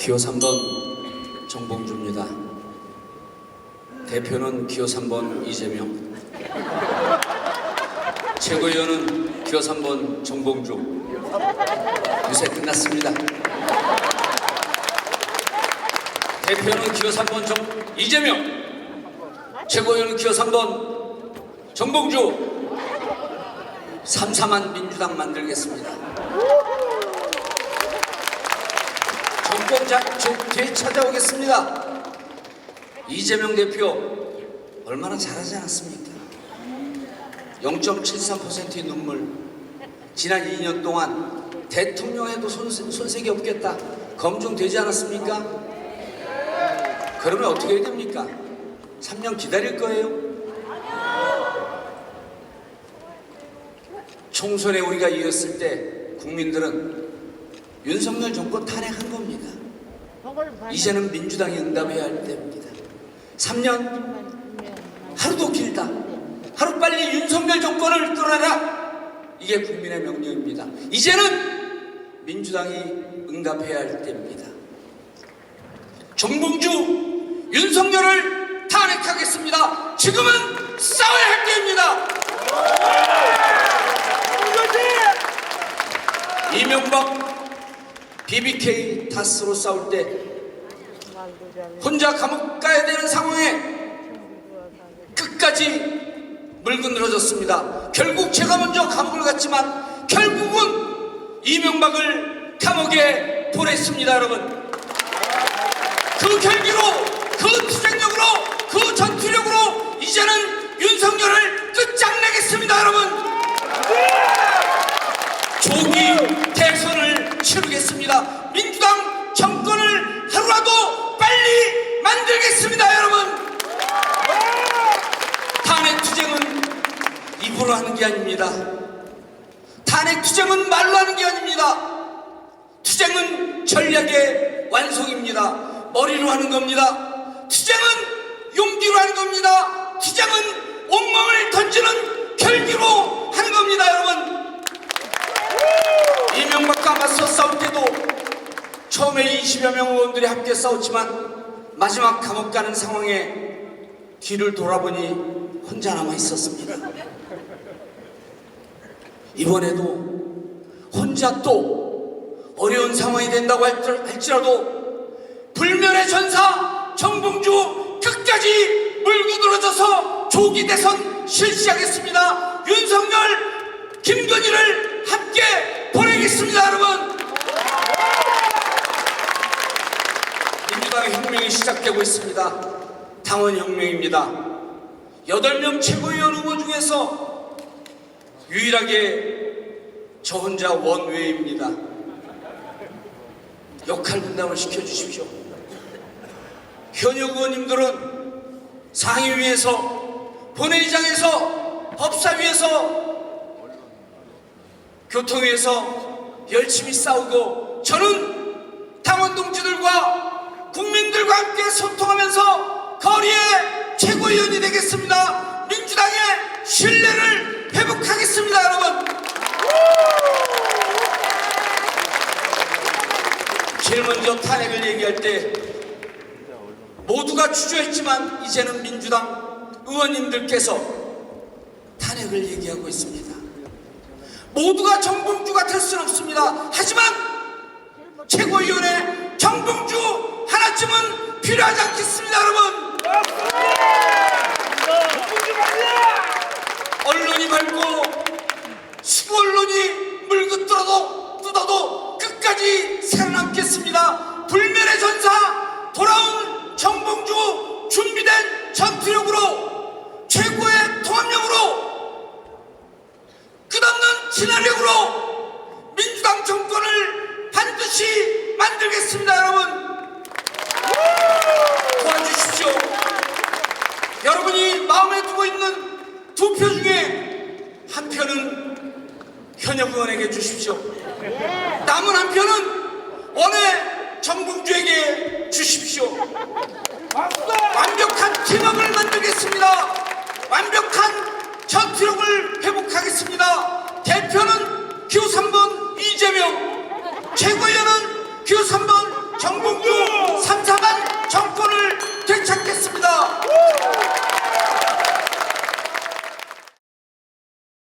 기호 3번 정봉주입니다. 대표는 기호 3번 이재명. 최고위원은 기호 3번 정봉주. 유세 끝났습니다. 대표는 기호 3번 정 이재명. 최고위원은 기호 3번 정봉주. 삼삼한 민주당 만들겠습니다. 정권 자, 되찾아오겠습니다. 이재명 대표 얼마나 잘하지 않았습니까? 0.73%의 눈물 지난 2년 동안 대통령에도 손, 손색이 없겠다 검증되지 않았습니까? 그러면 어떻게 해야 됩니까? 3년 기다릴 거예요? 총선에 우리가 이겼을 때 국민들은 윤석열 정권 탄핵한. 이제는 민주당이 응답해야 할 때입니다. 3년 하루도 길다. 하루 빨리 윤석열 정권을 끌어내라. 이게 국민의 명령입니다. 이제는 민주당이 응답해야 할 때입니다. 정봉주, 윤석열을 탄핵하겠습니다. 지금은 싸워야 할 때입니다. 이명박 BBK 타스로 싸울 때 혼자 감옥 가야 되는 상황에 끝까지 물고 늘어졌습니다. 결국 제가 먼저 감옥을 갔지만 결국은 이명박을 감옥에 보냈습니다, 여러분. 그 결기로, 만들겠습니다, 여러분. 탄핵 투쟁은 입으로 하는 게 아닙니다. 탄핵 투쟁은 말로 하는 게 아닙니다. 투쟁은 전략의 완성입니다. 머리로 하는 겁니다. 투쟁은 용기로 하는 겁니다. 투쟁은 온몸을 던지는 결기로 하는 겁니다, 여러분. 이명박과 맞서 싸울 때도 처음에 20여 명 의원들이 함께 싸웠지만 마지막 감옥 가는 상황에 뒤를 돌아보니 혼자 남아 있었습니다. 이번에도 혼자 또 어려운 상황이 된다고 할지- 할지라도 불면의 전사 정봉주 끝까지 물고 늘어져서 조기 대선 실시하겠습니다. 윤석열, 김건희를 함께 보내겠습니다, 여러분. 민주당의 혁명이 시작되고 있습니다. 당원 혁명입니다. 8명 최고위원 후보 중에서 유일하게 저 혼자 원외입니다. 역할 분담을 시켜주십시오. 현역 의원님들은 상임위에서, 본회의장에서, 법사위에서, 교통위에서 열심히 싸우고 저는 하면서 거리의 최고위원이 되겠습니다. 민주당의 신뢰를 회복하겠습니다, 여러분. 제일 먼저 탄핵을 얘기할 때 모두가 주저했지만 이제는 민주당 의원님들께서 탄핵을 얘기하고 있습니다. 모두가 정봉주가 될 수는 없습니다. 하지만 최고위원회 정봉주 하나쯤은 필요하지 않겠습니다, 여러분. 언론이 말고 수고 언론이 뜯어도 뜯어도 끝까지 살아남겠습니다. 불멸의 전사 돌아온 정봉주 준비된 전투력으로 최고의 통합력으로 끝없는 진화력으로 민주당 정권을 반드시 만들겠습니다, 여러분. 여러분이 마음에 두고 있는 두 표 중에 한 표는 현역 의원에게 주십시오. 남은 한 표는 원외 정봉주에게 주십시오. 완벽한 팀워크를 만들겠습니다. 완벽한 전투력을 회복하겠습니다. 대표는 기호 3번 이재명, 최고위원은 기호 3번 정봉주,